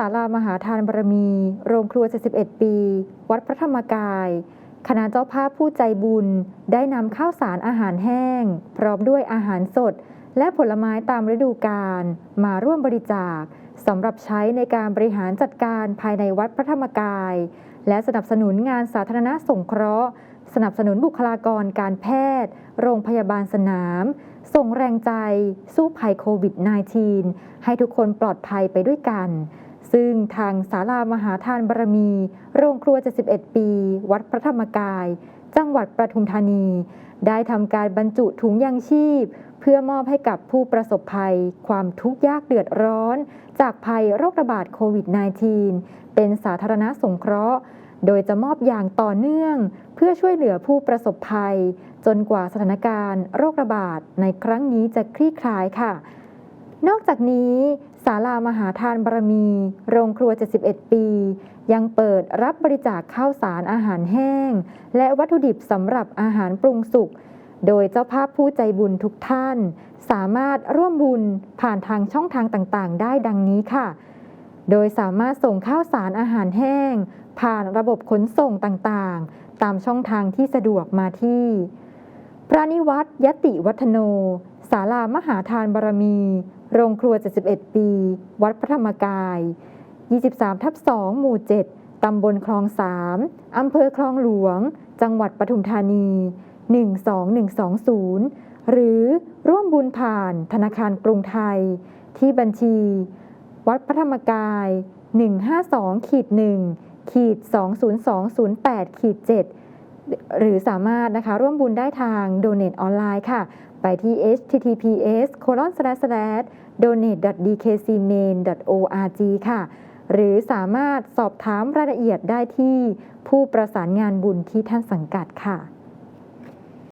ศาลามหาทานบารมี โรงครัว 71 ปี วัดพระธรรมกาย คณะเจ้าภาพผู้ใจบุญ ได้นำข้าวสารอาหารแห้ง พร้อมด้วยอาหารสด และผลไม้ตามฤดูกาลมาร่วมบริจาคสำหรับใช้ในการบริหารจัดการภายในวัดพระธรรมกาย และสนับสนุนงานสาธารณสงเคราะห์ สนับสนุนบุคลากรการแพทย์ โรงพยาบาลสนาม ส่งแรงใจ สู้ภัยโควิด -19 ให้ทุกคนปลอดภัยไปด้วยกัน ซึ่งทางศาลามหาทานบารมี โรงครัว 71 ปี วัดพระธรรมกาย จังหวัดปทุมธานี ได้ทำการบรรจุถุงยางชีพ เพื่อมอบให้กับผู้ประสบภัย ความทุกข์ยากเดือดร้อน จากภัยโรคระบาดโควิด -19 เป็นสาธารณสงเคราะห์ โดยจะมอบอย่างต่อเนื่อง เพื่อช่วยเหลือผู้ประสบภัย จนกว่าสถานการณ์ โรคระบาดในครั้งนี้จะคลี่คลายค่ะ นอกจากนี้ศาลามหาทานบารมี โรงครัว 71 ปี ยังเปิดรับบริจาคข้าวสารอาหารแห้ง และวัตถุดิบสำหรับอาหารปรุงสุก โดยเจ้าภาพผู้ใจบุญทุกท่าน สามารถร่วมบุญผ่านทางช่องทางต่างๆ ได้ดังนี้ค่ะ โดยสามารถส่งข้าวสารอาหารแห้ง ผ่านระบบขนส่งต่างๆ ตามช่องทางที่สะดวกมาที่ พระนิวัตยติวัฒโนศาลามหาทานบารมี โรงครัว 71 ปี วัดพระธรรมกาย 23 ทับ 2 หมู่ 7 ตำบลคลอง 3 อำเภอคลองหลวง จังหวัดปทุมธานี 12120 หรือร่วมบุญผ่านธนาคารกรุงไทย ที่บัญชี วัดพระธรรมกาย 152ขีด1ขีด20208ขีด7หรือสามารถนะคะร่วมบุญได้ทาง Donate ออนไลน์ค่ะ ไปที่ https donate dkcmain org ค่ะ หรือสามารถสอบถามรายละเอียดได้ที่ผู้ประสานงานบุญที่ท่านสังกัดค่ะ